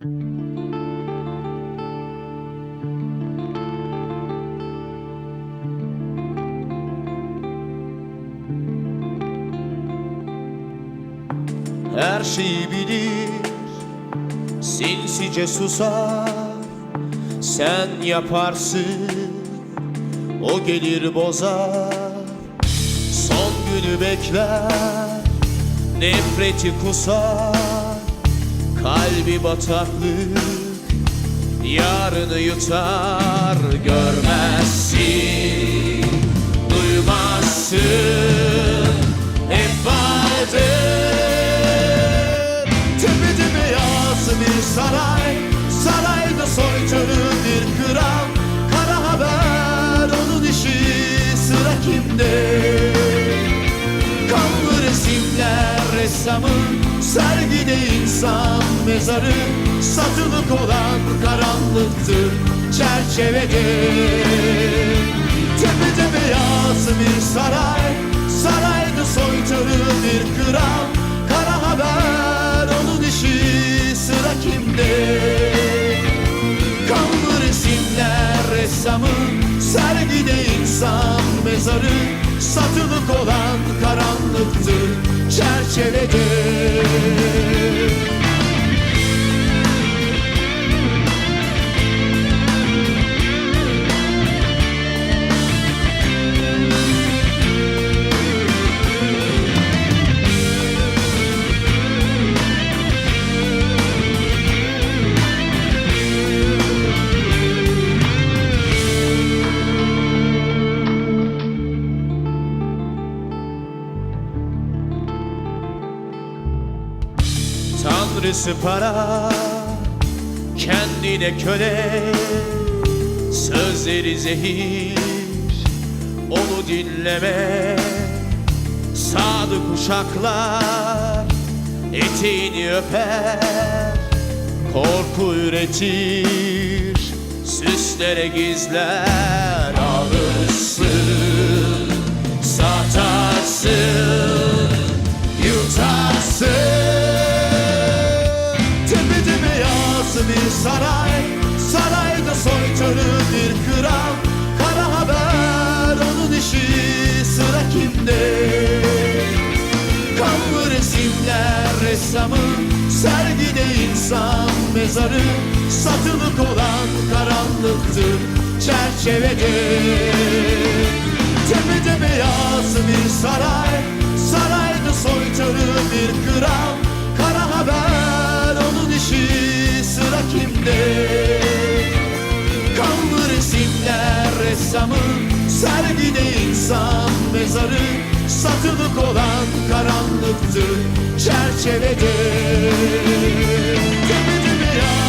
Her şeyi bilir Sinsice susar. Sen yaparsın O gelir bozar. Son günü bekler Nefreti kusar Kalbi bataklık Yarını yutar Görmezsin Duymazsın Hep vardır. Tepede beyaz bir saray Sarayda soykırı bir kral. Kara haber onun işi Sıra kimde? Kanlı resimler ressamın Sergide insan mezarı Satılık olan karanlıktır Çerçevede. Tepede beyaz bir saray Sarayda soytarı bir kral. Kara haber onun işi Sıra kimde? Kanlı resimler ressamın Sergide insan mezarı. Satılık olan karanlıktır Çerçevede Tanrısı para Kendine köle Sözleri zehir Onu dinleme. Sadık uşaklar Eteğini öper Korku üretir Süslere gizler. Alırsın Satarsın saray Sarayda soykırı bir kral. Kara haber onun işi Sıra kimde? Kanlı resimler ressamın Sergide insan mezarı. Satılık olan karanlıktır Çerçevede. Tepede beyaz bir saray Sıra kimde Kanlı resimler ressamın Sergide insan mezarı Satılık olan karanlıktır Çerçevede. Tepede beyaz